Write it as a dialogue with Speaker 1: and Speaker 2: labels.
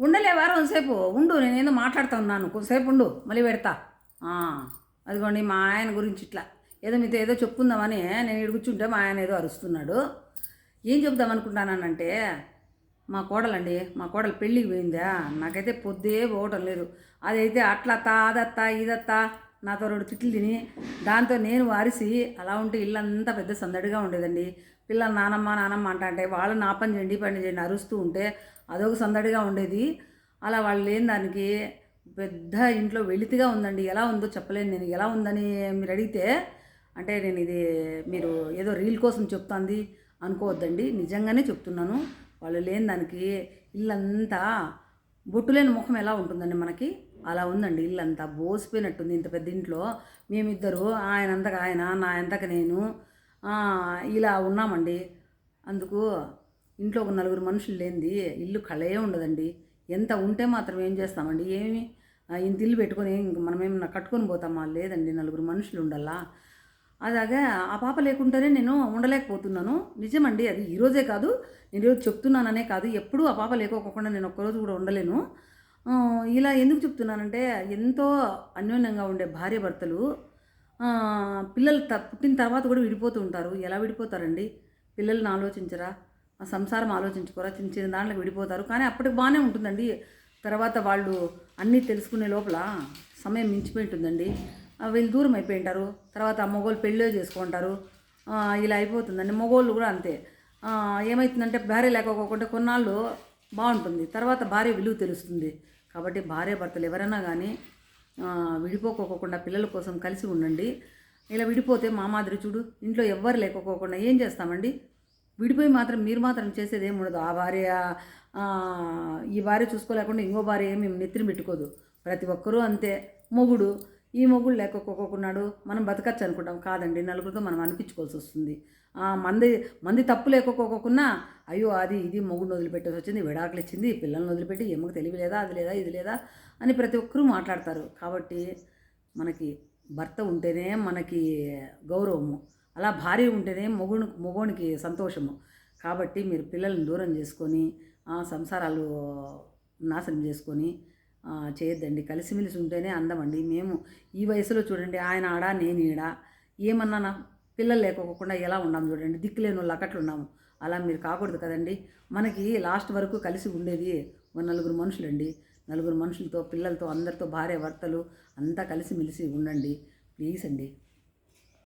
Speaker 1: ఉండలేవా? కొంతసేపు ఉండు నేనేదో మాట్లాడుతా ఉన్నాను. కొంతసేపు ఉండు మళ్ళీ పెడతా. అదిగోండి మా ఆయన గురించి ఇట్లా. ఏదో మీతో ఏదో చెప్పుకుందామని నేను ఇటు కూర్చుంటే మా ఆయన ఏదో అరుస్తున్నాడు. ఏం చెప్దాం అనుకుంటానంటే మా కోడలండి మా కోడలు పెళ్ళికి పోయిందా? నాకైతే పొద్దే పోవటం లేదు. అదైతే అట్లత్తా అదత్తా ఇదత్తా నాతో రెండు తిట్లు తిని దాంతో నేను వారిసి అలా ఉంటే ఇల్లంతా పెద్ద సందడిగా ఉండేదండి. పిల్లలు నానమ్మ నానమ్మ అంట అంటే వాళ్ళు నా పని చేయండి పని చేయండి అరుస్తూ ఉంటే అదొక సందడిగా ఉండేది. అలా వాళ్ళు లేని దానికి పెద్ద ఇంట్లో వెలితిగా ఉందండి. ఎలా ఉందో చెప్పలేను నేను. ఎలా ఉందని మీరు అడిగితే అంటే నేను ఇది మీరు ఏదో రీల్ కోసం చెప్తాంది అనుకోవద్దండి. నిజంగానే చెప్తున్నాను. వాళ్ళు లేని దానికి ఇల్లంతా బొట్టు లేని ముఖం ఎలా ఉంటుందండి మనకి? అలా ఉందండి ఇల్లంతా బోసిపోయినట్టుంది ఇంత పెద్ద ఇంట్లో. మేమిద్దరు ఆయన అంతకు ఆయన నా అంతకు నేను ఇలా ఉన్నామండి. అందుకు ఇంట్లో ఒక నలుగురు మనుషులు లేనిది ఇల్లు కళే ఉండదండి. ఎంత ఉంటే మాత్రం ఏం చేస్తామండి? ఏమి? ఇంత ఇల్లు పెట్టుకొని ఇంక మనమేమన్నా కట్టుకొని పోతామా? లేదండి నలుగురు మనుషులు ఉండాలా? అలాగే ఆ పాప లేకుంటేనే నేను ఉండలేకపోతున్నాను. నిజమండి అది ఈరోజే కాదు. నేను ఈరోజు చెప్తున్నాననే కాదు. ఎప్పుడూ ఆ పాప లేకోకుండా నేను ఒక్కరోజు కూడా ఉండలేను. ఇలా ఎందుకు చెప్తున్నానంటే ఎంతో అన్యోన్యంగా ఉండే భార్య భర్తలు పిల్లలు త పుట్టిన తర్వాత కూడా విడిపోతూ ఉంటారు. ఎలా విడిపోతారండి? పిల్లల్ని ఆలోచించరా? ఆ సంసారం ఆలోచించుకోరా? చిన్న చిన్న దాంట్లో విడిపోతారు. కానీ అప్పటికి బాగానే ఉంటుందండి. తర్వాత వాళ్ళు అన్నీ తెలుసుకునే లోపల సమయం మించిపోయి ఉంటుందండి. వీళ్ళు దూరం అయిపోయి ఉంటారు తర్వాత ఆ మగోళ్ళు పెళ్ళే చేసుకుంటారు. ఇలా అయిపోతుందండి. మగోళ్ళు కూడా అంతే. ఏమవుతుందంటే భార్య లేకపోకుండా కొన్నాళ్ళు బాగుంటుంది. తర్వాత భార్య విలువ తెలుస్తుంది. కాబట్టి భార్య భర్తలు ఎవరైనా కానీ విడిపోకోకుండా పిల్లల కోసం కలిసి ఉండండి. ఇలా విడిపోతే మా మాదిరి చూడు ఇంట్లో ఎవ్వరు లేకపోకుండా ఏం చేస్తామండి? విడిపోయి మాత్రం మీరు మాత్రం చేసేది ఏమి ఉండదు. ఆ భార్య ఈ భార్య చూసుకోలేకుండా ఇంకో భార్య ఏమి నెత్తిని పెట్టుకోదు. ప్రతి ఒక్కరూ అంతే. మొగుడు ఈ మొగుడు లేకపోకున్నాడు మనం బతకచ్చు అనుకుంటాం. కాదండి నలుగురితో మనం అనిపించుకోవాల్సి వస్తుంది. మంది మంది తప్పు లేకపోకున్నా అయ్యో అది ఇది మొగుడిని వదిలిపెట్టేసి వచ్చింది విడాకులు ఇచ్చింది పిల్లల్ని వదిలిపెట్టి ఏమకు తెలివి లేదా అది లేదా ఇది లేదా అని ప్రతి ఒక్కరూ మాట్లాడతారు. కాబట్టి మనకి భర్త ఉంటేనే మనకి గౌరవము. అలా భార్య ఉంటేనే మొగుడు మొగోనికి సంతోషము. కాబట్టి మీరు పిల్లల్ని దూరం చేసుకొని సంసారాలు నాశనం చేసుకొని చేయొద్దండి. కలిసిమెలిసి ఉంటేనే అందమండి. మేము ఈ వయసులో చూడండి ఆయన ఆడ నేను ఈడా ఏమన్నా నా పిల్లలు లేకోకుండా ఎలా ఉన్నాం చూడండి. దిక్కులేని వాళ్ళు అక్కట్లు ఉన్నాము. అలా మీరు కాకూడదు కదండి. మనకి లాస్ట్ వరకు కలిసి ఉండేది ఒక నలుగురు మనుషులండి. నలుగురు మనుషులతో పిల్లలతో అందరితో భార్య భర్తలు అంతా కలిసిమెలిసి ఉండండి. ప్లీజ్ అండి.